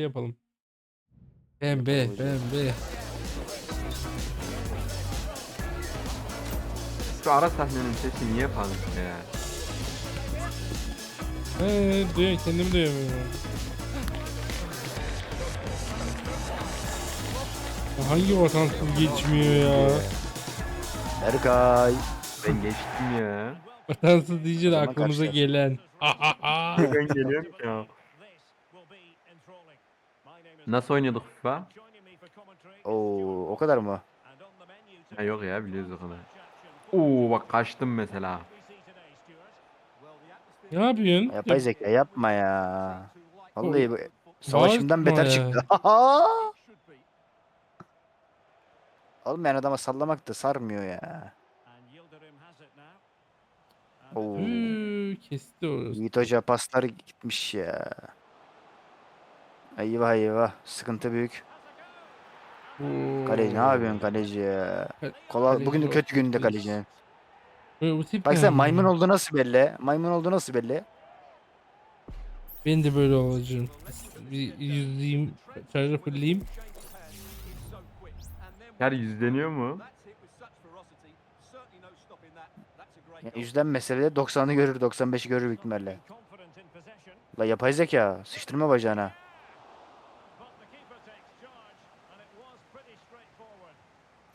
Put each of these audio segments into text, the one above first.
Yapalım. Pembe, pembe. Şu ara sahnenin sesi niye fazla ya? He, duyuyor, kendim duyamıyorum. Ya Hangi vatansız geçmiyor ya? Berkay. Ben geçtim ya. Vatansız deyince de zaman aklımıza gelen. Ben geliyorum ya. Nasıl oynuyorduk FIFA? Oo, o kadar mı? Ha, yok ya biliyoruz o kadar. Oo bak kaçtım mesela. Ne yapıyorsun? Yapay zeka yapma ya. Vallahi bu savaşımdan beter çıktı. Olmayan adama sallamak da sarmıyor ya. Oo. Kesti orası. Yiğit Hoca pasları gitmiş ya. Eyvah eyvah. Sıkıntı büyük. Oo. Kaleci ne yapıyorsun kaleci ya? Ka- Kola, kaleci bugün de kötü günde kaleci. Böyle bu tip Bak ne sen yani? maymun oldu nasıl belli? Maymun oldu nasıl belli? Ben de böyle olacağım. Bir yüzleyeyim, şarjı fulleyeyim. Her yüzleniyor mu? Yani yüzden mesele 90'ı görür 95'i görür büyük ihtimalle. La yapay zeka sıçtırma bacağına.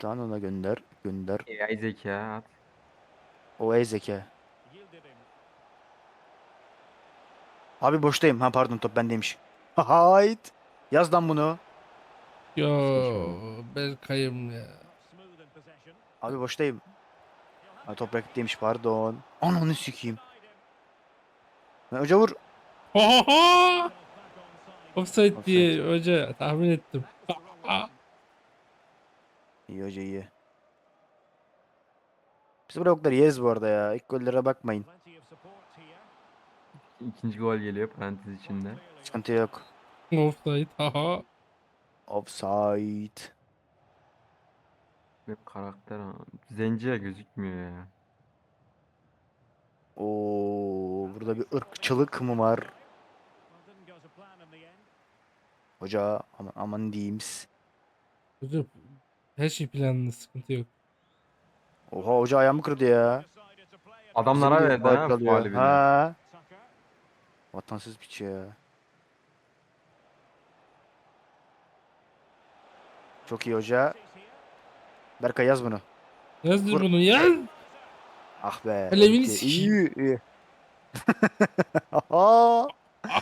Tamam ona gönder gönder. AI zeka at. O ey zeka. Abi boştayım. Ha pardon top bendeymiş. Hayt. Yaz lan bunu. Yo Berkay'ım ya. Abi boştayım. Ha top rakitteymiş pardon. Ananı sikeyim. Ha, Hoca vur. Oha! Offside diye hoca tahmin ettim. İyi hoca iyi. Biz bu okları yeriz bu arada ya. İlk gollere bakmayın. İkinci gol geliyor parantez içinde. Sıkıntı yok. Offside. Haha. Offside. Hep karakter ha. Zenciye gözükmüyor ya. Oo, burada bir ırkçılık mı var? Hoca aman aman diyeyimiz. Hoca her şey planlı sıkıntı yok. Oha hoca ayağımı kırdı ya. Adamlara verdi ha bile. Ha. Vatansız piç ya. Çok iyi hoca. Berkay yaz bunu. Yazdır Vur. bunu yaz. Ah be. Kalevini iyi, sikeyim. iyi, iyi.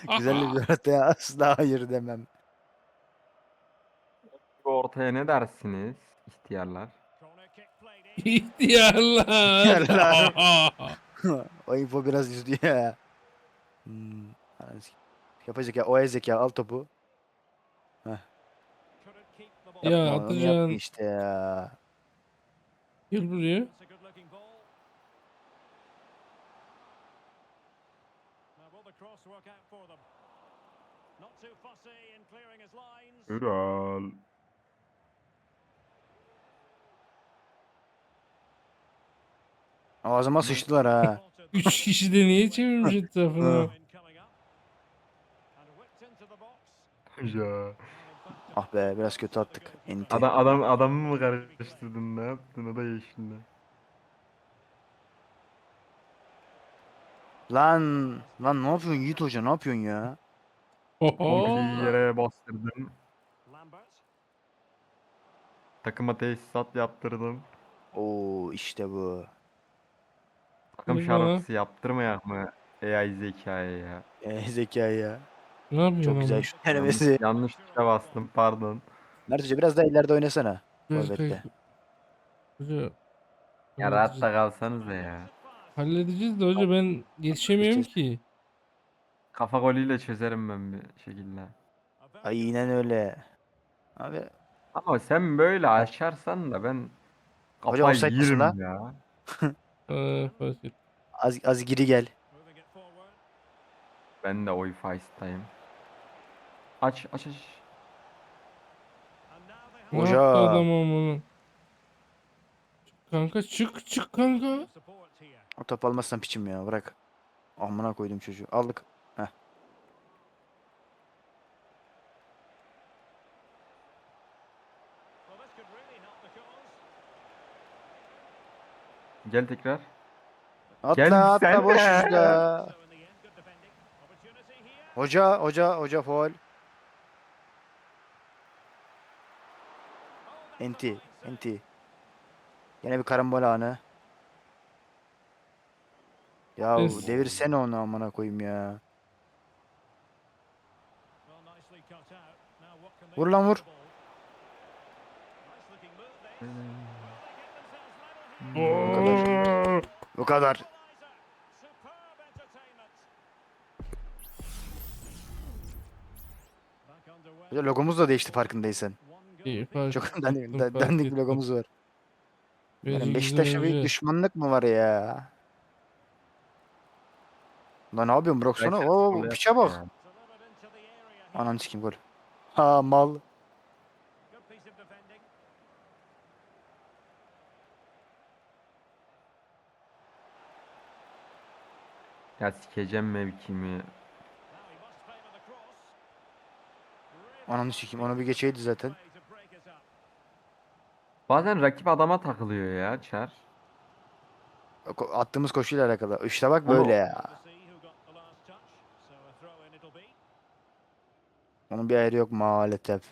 Güzel bir harita ya. Asla hayır demem. Bu ortaya ne dersiniz ihtiyarlar? İhtiyarlar. O info biraz üzdü ya. Hmm. Yapay zeka, o zeka al topu. ya Yapma, atacaksın. işte ya. Gel buraya. Kral. Ağzıma sıçtılar ha. Üç kişi de niye çevirmiş etrafına? Ya. Ah be biraz kötü attık. Enti. Adam, adam adamı mı karıştırdın ne yaptın o da yeşilli. Lan lan ne yapıyorsun Yiğit Hoca ne yapıyorsun ya? Kombiyi yere bastırdım. Takıma tesisat yaptırdım. Oo işte bu. Ulan. şarkısı yaptırmayak mı AI zekaya ya? E, zeka ya. Ne yapıyorsun Çok güzel şu Yanlış, denemesi. yanlış tuşa bastım pardon. Mert Hoca biraz daha ileride oynasana. Forvet'te. Hoca. Ya rahat da kalsanız ya. Halledeceğiz de hoca ben yetişemiyorum ki. Kafa golüyle çözerim ben bir şekilde. Aynen öyle. Abi Ama sen böyle aşarsan da ben Hocam kafayı offside yerim ya. Et. az, az geri gel. Ben de oy faiztayım. Aç aç aç. Ne Hoca. yaptı adam onu? Kanka çık çık kanka. O top almazsan piçim ya bırak. Amına koydum çocuğu. Aldık. Gel tekrar. Atla Gel atla boş de. Hoca hoca hoca faul. Enti enti. Yine bir karambol anı. Ya Yes. devirsene onu amına koyayım ya. Vur lan vur. Bu kadar. Bu kadar. De logomuz da değişti farkındaysan. İyi, fark Çok dandik, dandik bir logomuz var. Yani Beşiktaş'a bir düşmanlık mı var ya? Lan ne yapıyorsun bıraksana? Belki Oo piçe bak. Ananı sikeyim gol. Ha mal. Ya sikeceğim mevkimi. Ananı sikeyim onu bir geçeydi zaten. Bazen rakip adama takılıyor ya Çar. Ko- Attığımız koşuyla alakalı. İşte bak böyle ya. Onun bir ayarı yok maalesef.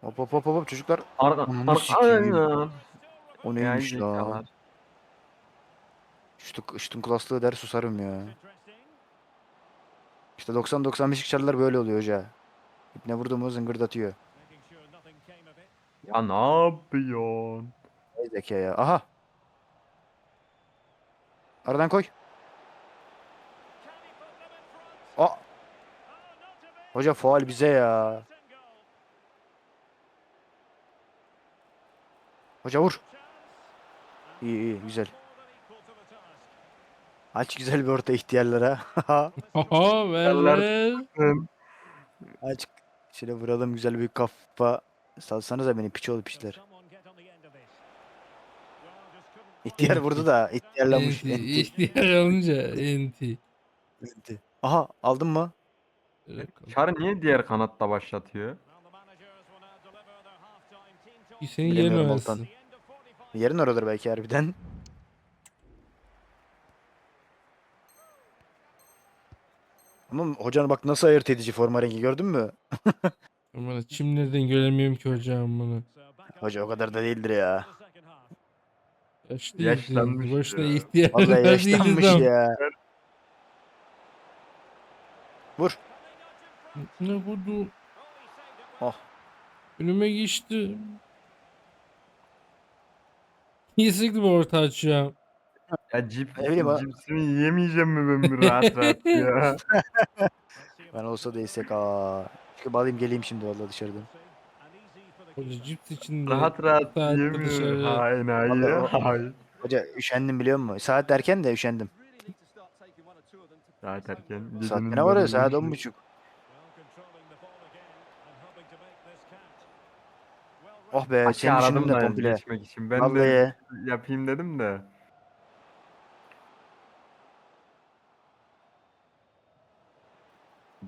Hop hop hop hop çocuklar. Arka, Ananı sikeyim. aynen. O neymiş lan? Şutun, şutun klaslığı der susarım ya. İşte 90-95 çarlar böyle oluyor hoca. İpne vurdu mu zıngırdatıyor. Ya ne yapıyorsun? Vay zeka ya. Aha. Aradan koy. Aa. Hoca faal bize ya. Hoca vur. İyi iyi güzel. Aç güzel bir orta ihtiyarlara. Aha ver Yalan. ver. Aç. Şöyle vuralım güzel bir kafa. Salsanıza beni piç olup piçler. İhtiyar vurdu da ihtiyarlamış. Enti. Enti. İhtiyar olunca enti. Enti. Aha aldın mı? Çar niye diğer kanatta başlatıyor? Senin yerin orası. Yerin oradır belki harbiden. Ama hocanın bak nasıl ayırt edici forma rengi gördün mü? Aman çimlerden göremiyorum ki hocam bunu. Hoca o kadar da değildir ya. Yaşlı Yaşlanmış. Boşuna ya. ihtiyar Vallahi değiliz yaşlanmış ya. Vur. Ne vurdu? Oh. Önüme geçti. Niye sürekli bu orta açıyor? Ya cip, Ne bileyim ha. cipsimi yiyemeyeceğim mi ben bir rahat rahat ya? Ben olsa da istek aa. Çıkıp alayım geleyim şimdi vallahi dışarıdan. Hoca cips içinde. rahat rahat saatte yiyemiyorum. dışarı- Hayır Vallahi hayır. Hayır. Hoca üşendim biliyor musun? Saat derken de üşendim. Saat erken. Saat gecenin ne var ya saat on buçuk. Oh be Maçı senin aradım de da komple. geçmek için. Ben de Vallahi. yapayım dedim de.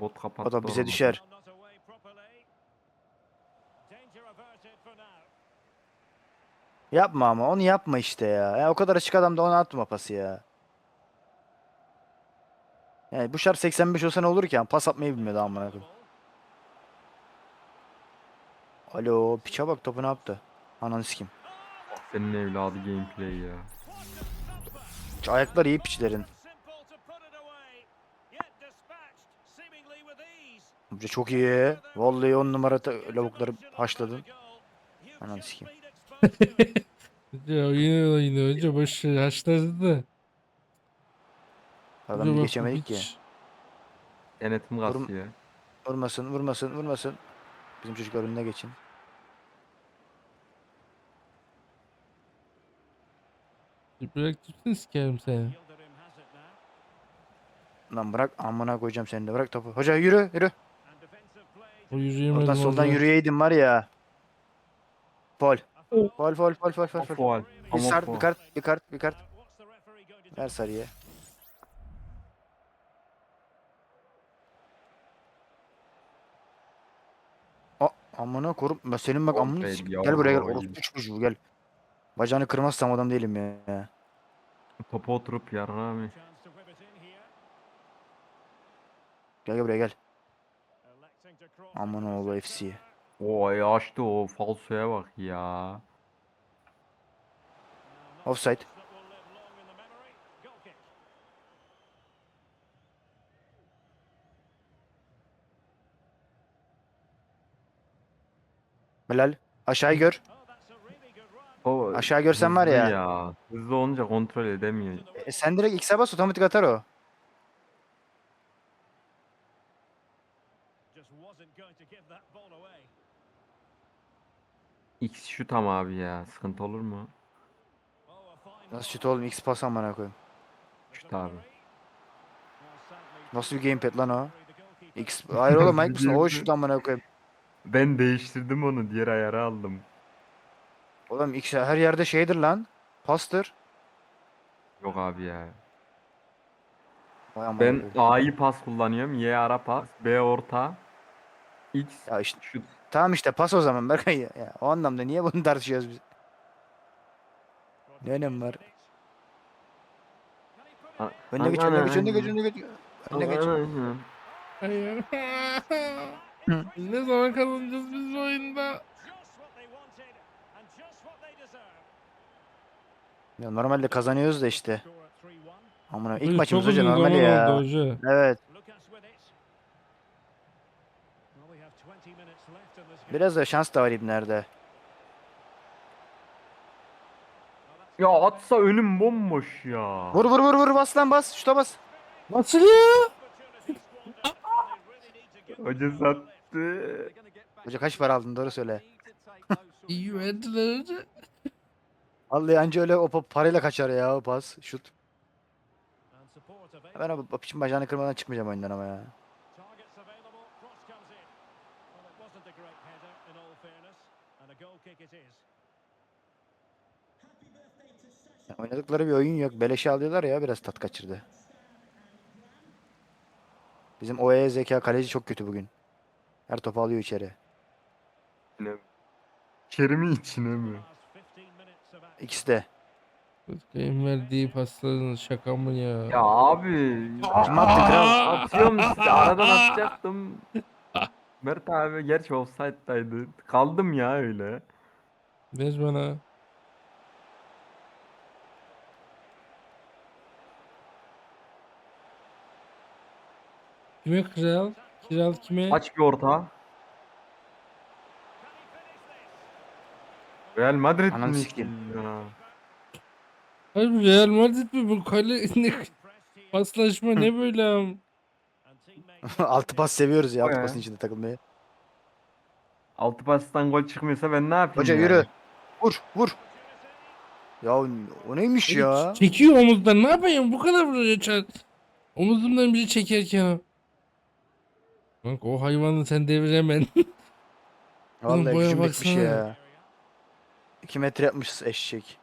Bot kapattı. O da bize düşer. Yapma ama onu yapma işte ya. ya o kadar açık adam da ona atma pası ya. Yani bu şart 85 olsa ne olur ki? Yani pas atmayı bilmiyordu amına koyayım. Alo piça bak topu ne yaptı? Ananı sikeyim. Senin evladı gameplay ya. Ayaklar iyi piçlerin. Çok iyi. Vallahi on numara lavukları haşladın. Ananı sikeyim. Hoca oyunu oyunu hoca boş haşladı da. Adamı bak, geçemedik ki. Denetim kasıyor. Vurmasın vurmasın vurmasın. Bizim çocuklar önüne geçin. Bırak tutsun sikerim seni. Lan bırak amına koyacağım seni de bırak topu. Hoca yürü yürü. O yürüyemedim Oradan soldan orada. yürüyeydin var ya. Fol. Fol fol fol fol fol. Fol. faul. Bir Ama sart faul. bir kart bir kart bir kart. Ver sarıya. O. Amına korup ben senin bak amına sik- ya, gel buraya gel oy. orospu çocuğu gel. Bacağını kırmazsam adam değilim ya. Topa oturup yarrağımı. Gel gel buraya gel. Aman oğlu FC. O ay açtı o falsoya bak ya. Offside. Helal. Aşağıyı gör. O Aşağı görsen var ya. ya. Hızlı olunca kontrol edemiyor. E, sen direkt X'e bas otomatik atar o. X şut ama abi ya. Sıkıntı olur mu? Nasıl şut oğlum X pas amına koyayım. Şut abi. Nasıl bir gamepad lan o? X hayır oğlum mısın? O şut amına koyayım. Ben değiştirdim onu. Diğer ayarı aldım. Oğlum X her yerde şeydir lan. Pastır. Yok abi ya. Vay Ben. A'yı pas kullanıyorum. Y ara pas. B orta. X Ya işte şut. Tamam işte pas o zaman Berkay ya. ya. O anlamda niye bunu tartışıyoruz biz? Ne önemi var? Önüne geç, önüne geç, önüne geç, önüne geç. Önüne geç. Hayır. ne zaman kazanacağız biz bu oyunda? Ya normalde kazanıyoruz da işte. Amına ilk maçımız hoca normal ya. oldu hoca. Evet. Biraz da şans da var İbner'de. Ya atsa önüm bomboş ya. Vur vur vur vur bas lan bas. Şuta bas. Nasıl ya? Hoca sattı. Hoca kaç para aldın doğru söyle. İyi verdiler hoca. Vallahi anca öyle o pa- parayla kaçar ya o pas. Şut. Ben o, o piçin bacağını kırmadan çıkmayacağım oyundan ama ya. Oynadıkları bir oyun yok. Beleşe alıyorlar ya biraz tat kaçırdı. Bizim OE zeka kaleci çok kötü bugün. Her topu alıyor içeri. Ne? İçeri mi içine mi? İkisi de. Benim verdiği pasların şaka mı ya? Ya abi. Kim attı kral? Atıyorum size aradan atacaktım. Mert abi gerçi offside'daydı. Kaldım ya öyle. Ver bana. Kime kral? Kral kime? Aç bir orta. Real Madrid Ananı mi? sikeyim. Ya. Hayır bu Real Madrid mi bu kale ne paslaşma ne böyle am? altı pas seviyoruz ya altı Ee? pasın içinde takılmayı. Altı pastan gol çıkmıyorsa ben ne yapayım Hoca yani? yürü. Vur vur. Ya o neymiş ya? Çekiyor omuzdan ne yapayım bu kadar buraya çar. Omuzumdan biri çekerken. Bak o hayvanı sen deviremen. Oğlum Vallahi boya gücüm bitmiş baksana. ya. 2 metre yapmışız eşek.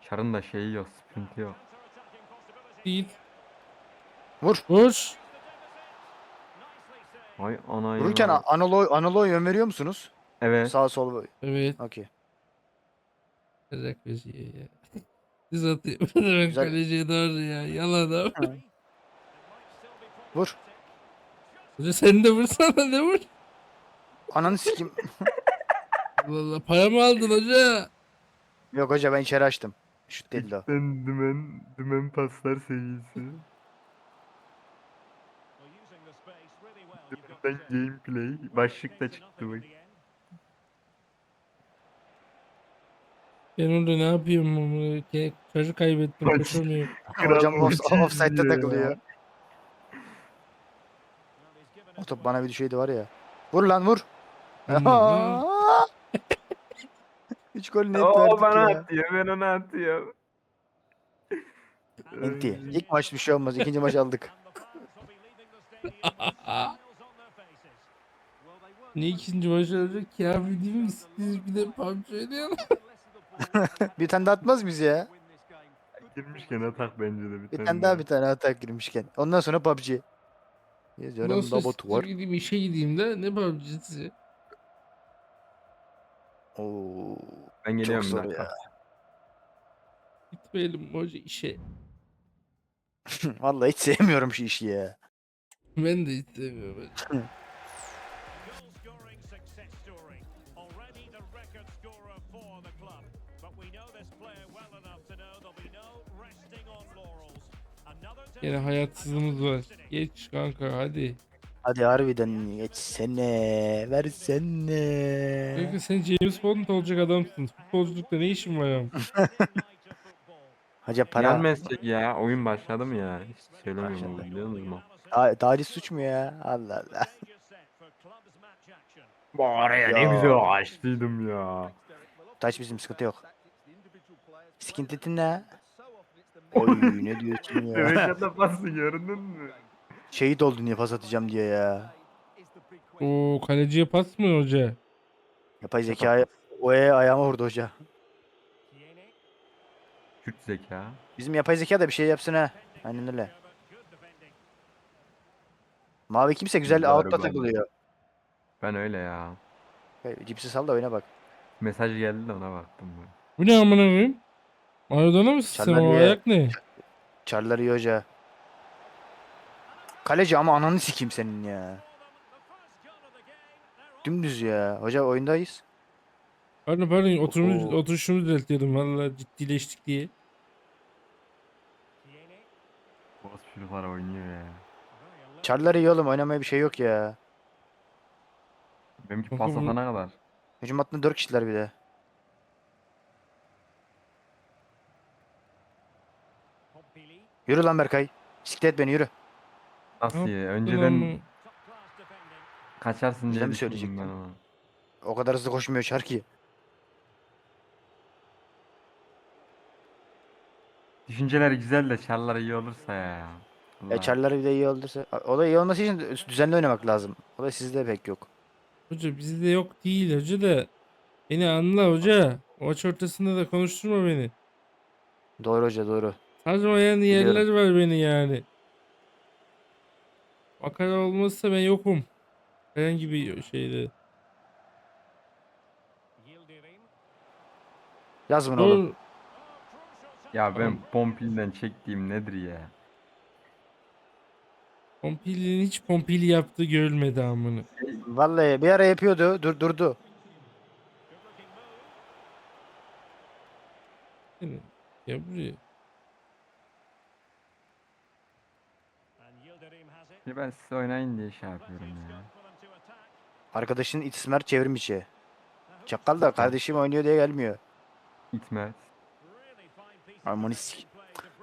Çarın da şeyi yok, sprinti yok. Değil. Vur. Vur. Vay ana ya. Vururken analo analo yön veriyor musunuz? Evet. Sağ sol. Evet. Okey. Kazak Bezi'ye ya. Siz atıyor. Ben Güzel. kaleciye doğru ya. Yalan abi. Vur. Hoca sen de vursana ne vur. Ananı sikim. Allah Allah para mı aldın hoca? Yok hoca ben içeri açtım. Şut değildi o. Ben dümen, dümen paslar serisi. Dümenden gameplay. Başlık da çıktı bak. Ben orada ne yapıyorum ama Ke- çocuk kaybettim Kaç- koşamıyorum. Hocam off, offside'de takılıyor. O top bana bir düşeydi var ya. Vur lan vur. Hmm. Üç gol net O verdik bana ya. atıyor, ben ona atıyorum. Enti. İlk maç bir şey olmaz. ikinci maç aldık. Ne ikinci maç olacak ki abi değil mi? Siz bir de PUBG oynayalım. Bir tane de atmaz biz ya. Girmişken atak bence de bir, Bir tane daha bir tane atak girmişken. Ondan sonra PUBG. Yazıyorum Nasıl Dabot var. gideyim işe gideyim de ne PUBG'si? Oo, Ben çok geliyorum bir zor dakika. ya. Gitmeyelim hoca işe. Vallahi hiç sevmiyorum şu işi ya. Ben de istemiyorum. Yine hayatsızlığımız var. Geç kanka hadi. Hadi harbiden geçsene. Versene. Kanka sen James Bond olacak adamsın. Futbolculukta ne işin var ya? Hacı para. Yan meslek ya. Oyun başladı mı ya? Hiç söylemiyorum Başladı. biliyor musun? Ta taciz suç mu ya? Allah Allah. Var ne güzel açtıydım ya. Taç bizim sıkıntı yok. Sıkıntı ne? Oy ne diyorsun ya? Röveşata pası gördün mü? Şehit oldun diye pas atacağım diye ya. Oo kaleciye pas mı hoca? Yapay zekaya o e ayağıma vurdu hoca. Kürt zeka. Bizim yapay zeka da bir şey yapsın ha. Aynen öyle. Mavi kimse güzel Doğru takılıyor. Ben öyle ya. Hey, Cipsi sal da oyuna bak. Mesaj geldi de ona baktım ben. Bu ne amına koyayım? Maradona mısın sen? O ayak ne? Çarlar iyi hoca. Kaleci ama ananı sikeyim senin ya. Dümdüz ya. Hoca oyundayız. Pardon pardon oturmuş, Oo. oturuşumu düzeltiyordum valla ciddileştik diye. Boz çocuklar oynuyor ya. Çarlar iyi oğlum oynamaya bir şey yok ya. Benimki Kanka pas atana kadar. Hücum hattında 4 kişiler bir de. Yürü lan Berkay. Bisiklet beni yürü. Nasıl ya? Önceden kaçarsın Güzel diye mi düşündüm ben söyleyecektin? ama. O kadar hızlı koşmuyor çar ki. Düşünceler güzel de çarlar iyi olursa ya. Allah. çarlar bir de iyi olursa. O da iyi olması için düzenli oynamak lazım. O da sizde pek yok. Hoca bizde yok değil hoca da. Beni anla hoca. Maç ortasında da konuşturma beni. Doğru hoca doğru. Biliyorum. yerler var beni yani. Makara olmazsa ben yokum. Herhangi bir şeyde. Yaz bunu oğlum. Ya ben Tamam. Pompil'den çektiğim nedir ya? Pompili'nin hiç Pompili yaptığı görülmedi amına. Vallahi bir ara yapıyordu. Dur durdu. Ya buraya. Ya ben size oynayın diye şey yapıyorum ya. Arkadaşın İsmer çevrim içi. Çakal da kardeşim oynuyor diye gelmiyor. İtmez. Harmonistik.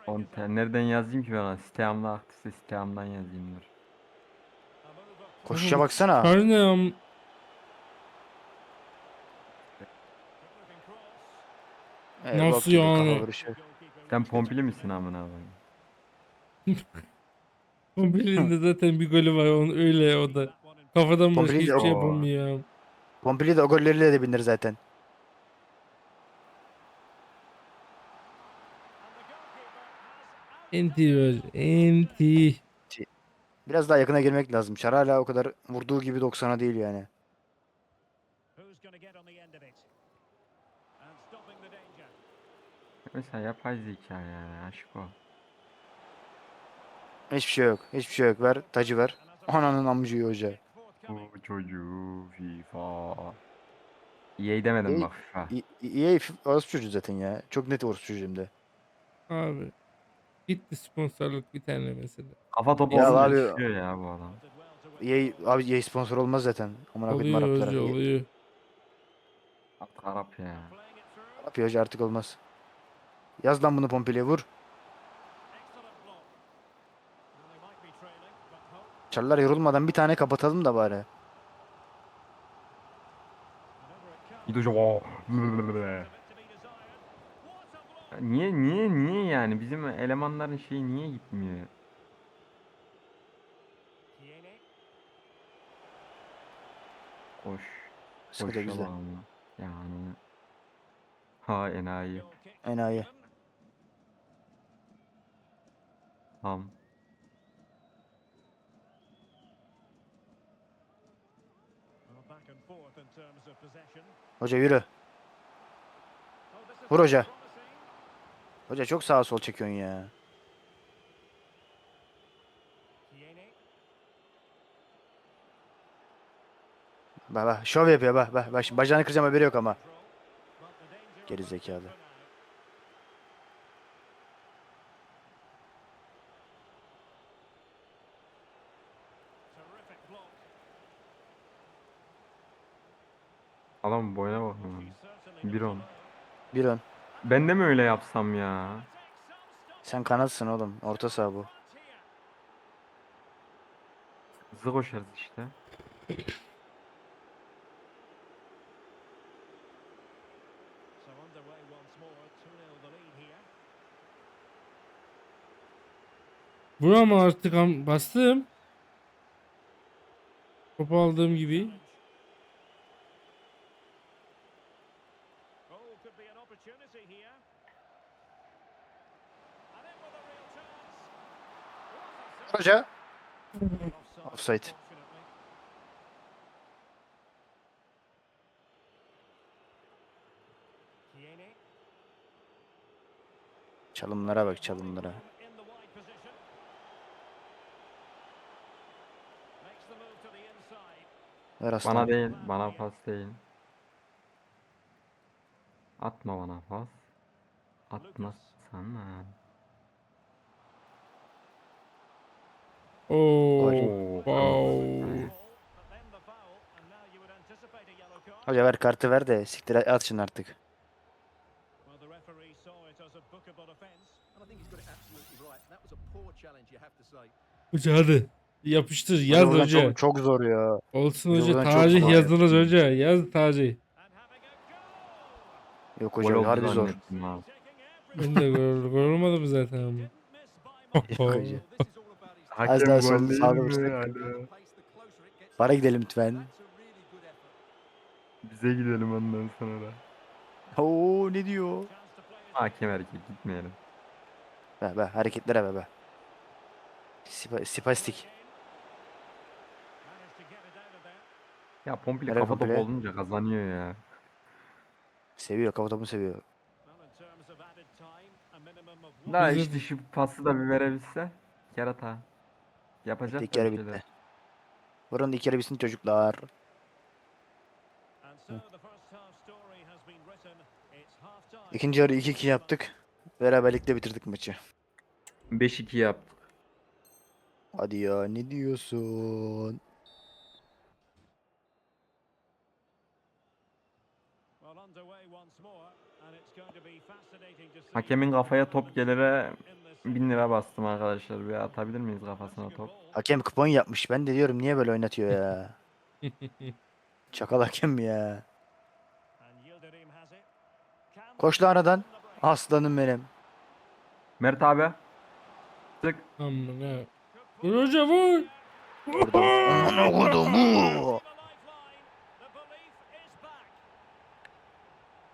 On te- nereden yazayım ki ben ona? Siteam'la aktifse siteam'dan yazayım dur. Koşuşa baksana. Kar ne am? Ee, Nasıl kafa yani? vuruşu. Sen Pompili misin amına koyayım? Pompili'nin de zaten bir golü var onun öyle o da. Kafadan başka Pompili de hiçbir şey o. yapamıyor. Pompili de o golleriyle de binir zaten. Enti var. Enti. Biraz daha yakına girmek lazım. Çar hala o kadar vurduğu gibi 90'a değil yani. Mesela yapay zeka yani aşk o. Hiçbir şey yok. Hiçbir şey yok. Ver. Tacı ver. Ananın amcıyı hoca. Bu çocuğu FIFA. EA demedim EA bak FIFA. İyi, iyi orası çocuğu zaten ya. Çok net orası çocuğu hem de. Abi. Gitti sponsorluk bir tane mesela. Kafa topu Ya abi- ya bu adam. EA, abi EA sponsor olmaz zaten. Amına koydum Oluyor Araplara. hoca EA oluyor. Artık Arap ya. Arap ya hoca artık olmaz. Yaz lan bunu Pompili'ye vur. Çarlar yorulmadan bir tane kapatalım da bari. Niye niye niye yani bizim elemanların şeyi niye gitmiyor? Koş. Koş güzel. Yani. Ha enayi. Enayi. Tamam. Hoca yürü. Vur hoca. Hoca çok sağa sol çekiyorsun ya. Bak bak şov yapıyor bak bak. Bak şimdi bacağını kıracağım haberi yok ama. Geri zekalı. Adam boyuna bak. Certainly Bir on. Bir ön. Ben de mi öyle yapsam ya? Sen kanatsın oğlum. Orta saha bu. Hızlı koşarız işte. So underway once more. 2-0 the lead here. Vur ama artık am- bastım. Topu aldığım gibi. Oh, could be an opportunity here. And in with a real chance. What a Hoca. Offside. Çalımlara bak çalımlara. Ver aslan. Bana değil, bana pas değil. Atma bana pas. Atma sana. Yellow card. Hoca ver kartı ver de siktir at şunu artık. Hoca hadi. Yapıştır Hoca yaz buradan hoca. Çok, çok zor ya. Olsun Hoca hoca. Tacih kolay yazılır hoca. Yaz go. Yok hocam oldu harbi zor. Ben de gol, gol olmadı mı zaten ama? Yok Oh. Hakem daha sol- sağda Bara gidelim lütfen. Bize gidelim ondan sonra. Oo ne diyor? Hakem erkek gitmeyelim. Be be hareketlere be be. Sipa, there. Ya Pompili Nereye kafa topu Pompili? olunca kazanıyor ya. Seviyor kafa topu seviyor. Well, in terms of added time, a minimum of one. Da Bize- işte şu pası da bir verebilse. Kerata. Yapacak İlk yarı bitti. Buranın ilk yarı bitsin çocuklar. İkinci yarı 2-2 yaptık. Beraberlikle bitirdik maçı. 5-2 yaptık. Hadi ya ne diyorsun? Hakemin kafaya top gelire in this 1000 lira bastım arkadaşlar. Bir atabilir miyiz kafasına top? Hakem kupon yapmış. Ben de diyorum niye böyle oynatıyor ya? Çakal hakem ya. Koş lan aradan. Aslanım benim. Mert abi. Sık. Amına. Vur hoca vur. İs back.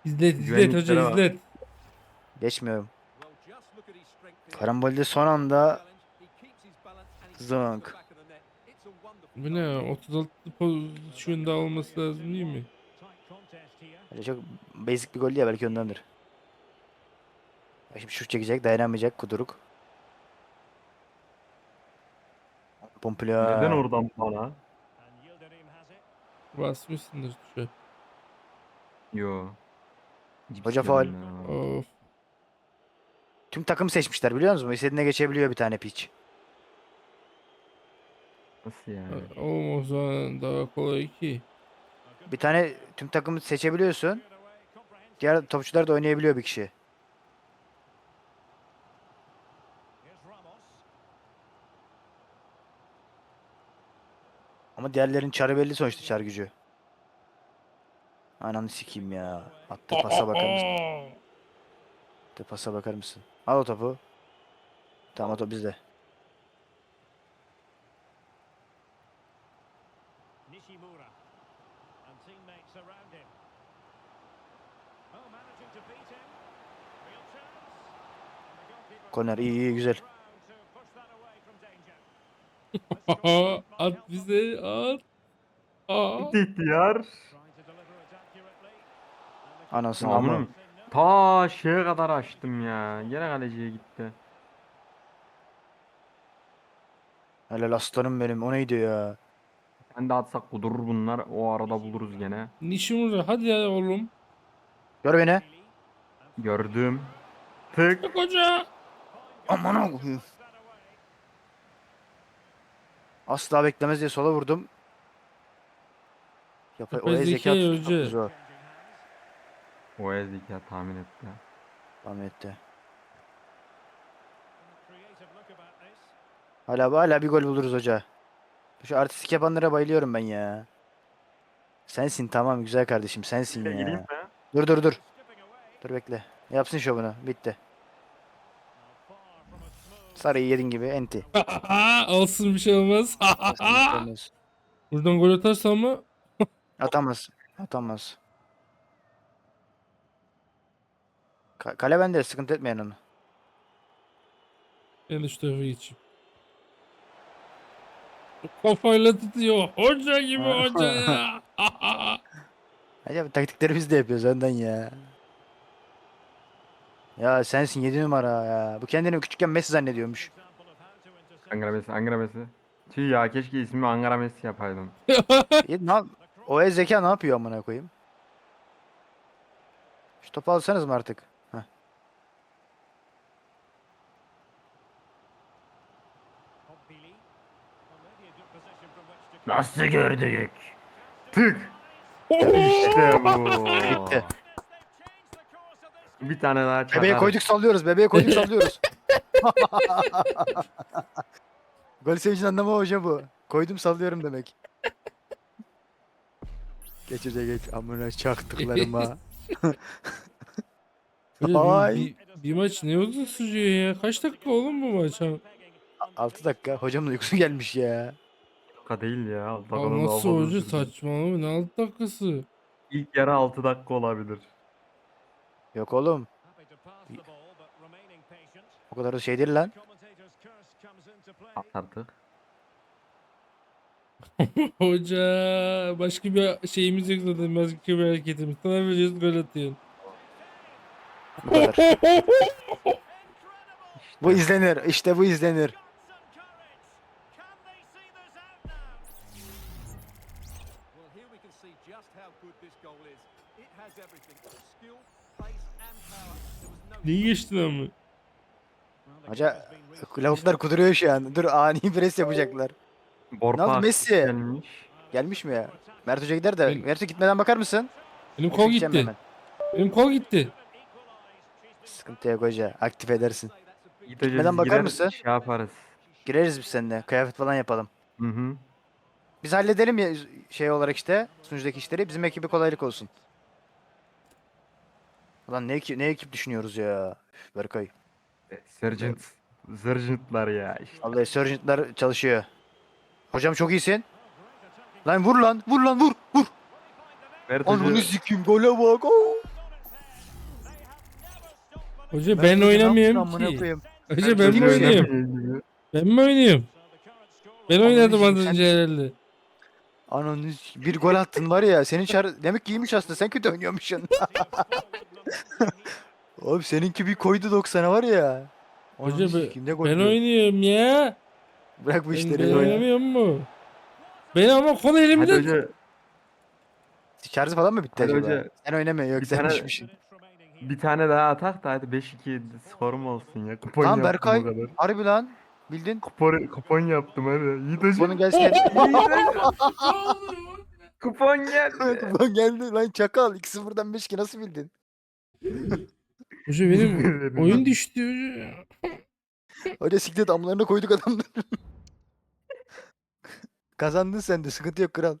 İzlet izlet hoca Güvenliklere bak. izlet. Geçmiyorum. Karambolde son anda Zınk. Bu ne? 36 pozisyonda olması lazım değil mi? Öyle çok basic bir gol ya belki ondandır. Şimdi şut çekecek dayanamayacak kuduruk. Pompilio. Neden oradan bana? Basmışsındır tuşa. Yo. Cips Hoca ya. Of. Tüm takım seçmişler biliyor musun? İstediğine geçebiliyor bir tane piç. Nasıl yani? Oğlum o zaman daha kolay ki. Bir tane tüm takımı seçebiliyorsun. Diğer topçular da oynayabiliyor bir kişi. Ama diğerlerin çarı belli sonuçta çar gücü. Ananı sikeyim ya. Attı pasa bakar mısın? Attı pasa bakar mısın? Al o topu. Tamam o top bizde. Oh, Korner iyi iyi güzel. at bize at. Aa. İhtiyar. Anasını Ya ama. Ta şeye kadar açtım ya. Gene kaleciye gitti. Helal aslanım benim. O neydi ya? Ben de atsak kudurur bunlar. O arada buluruz gene. Nishimura hadi ya oğlum. Gör beni. Gördüm. Tık. Bak hoca. Aman Allah'ım. Asla beklemez diye sola vurdum. Yapay, Yapay oraya zeka zeka tutmak hoca. zor. O ezik ya tahmin etti. Tahmin etti. Hala hala bir gol buluruz hoca. Şu artistik yapanlara bayılıyorum ben ya. Sensin tamam güzel kardeşim sensin Gireyim ya. Dur dur dur. Dur bekle. Yapsın şovunu. Bitti. Sarıyı yedin gibi enti. Olsun bir şey olmaz. Buradan gol atarsa ama Atamaz. Atamaz. Ka- kale bende sıkıntı etmeyin onu. şu tarafa geçeyim. Kafayla tutuyor. Hoca gibi hoca ya. Acaba taktikleri biz de yapıyoruz önden ya. Ya sensin 7 numara ya. Bu kendini küçükken Messi zannediyormuş. Ankara Messi, Ankara Messi. Tüh ya keşke ismimi Ankara Messi yapaydım. İyi, ne yap- o el zeka ne yapıyor amına koyayım? Şu topu alsanız mı artık? Nasıl gördük? Tık. İşte bu. Bitti. Bir tane daha çakar. Bebeğe koyduk sallıyoruz. Bebeğe koyduk sallıyoruz. Gol sevincini anlama hocam bu. Koydum sallıyorum demek. Geç hoca geç. Amına çaktıklarıma. Hoca Ay. bir, bir, bir maç ne uzun sürüyor ya? Kaç dakika oğlum bu maç? ha? 6 dakika. Hocamın uykusu gelmiş ya. Dakika değil ya. daha nasıl fazla hoca saçmalama ne 6 dakikası? İlk yarı 6 dakika olabilir. Yok oğlum. O kadar da şey değil lan. At artık. Hoca başka bir şeyimiz yok zaten başka bir hareketimiz. Sana veriyoruz gol atıyorsun. Bu kadar. bu izlenir. İşte bu izlenir. Neyi geçtin ama? Hoca lavuklar kuduruyor şu an. Dur ani pres yapacaklar. Borpa oldu asist Messi? Gelmiş. Gelmiş mi ya? Mert Hoca gider de. Ben- Mert Hoca gitmeden bakar mısın? Benim kol gitti. hemen. Benim kol gitti. Sıkıntı yok hoca. Aktif edersin. Gideceğiz, Gitmeden bakar gider, mısın? Şey yaparız. Gireriz biz seninle. Kıyafet falan yapalım. Hı hı. Biz halledelim ya şey olarak işte sunucudaki işleri. Bizim ekibe kolaylık olsun. Ulan ne, ekip, ne ekip düşünüyoruz ya. Üf, Berkay. Sergeant. Sergeant'lar ya işte. Allah Surgent'lar çalışıyor. Hocam çok iyisin. Lan vur lan. Vur lan vur. Vur. Mert Ananı sikeyim gole bak. Oo. Hoca ben oynamıyorum amına ki. koyayım? Hoca ben mi oynuyorum? Ben mi oynuyorum? Ben oynadım az önce herhalde. Ananı s- bir gol attın var ya. Senin çar demek ki iyiymiş aslında. Sen kötü oynuyormuşsun. Oğlum seninki bir koydu 90'a var ya. Ananı Hoca ben, sikeyim, ne gol ben diyor. oynuyorum ya. Bırak bu Ben, işleri. ben oynamıyor mu? Ben ama kol Hadi elimde. hoca Şarjı falan mı bitti Hadi acaba? hoca, Sen oynamıyor yok bir sen tane- düşmüşsün. bir tane daha atak da hadi 5-2 skorum olsun ya. Lan yaptım Berkay kadar. harbi lan. Bildin. Kupon, kupon yaptım hadi. Yiğit hoca. Kuponu gelsin. Kupon geldi. Kupon geldi lan çakal. 2-0'dan 5-2 nasıl bildin? Hoca benim oyun düştü hoca. Hoca siklet amlarına koyduk adamları. Kazandın sen de sıkıntı yok kral.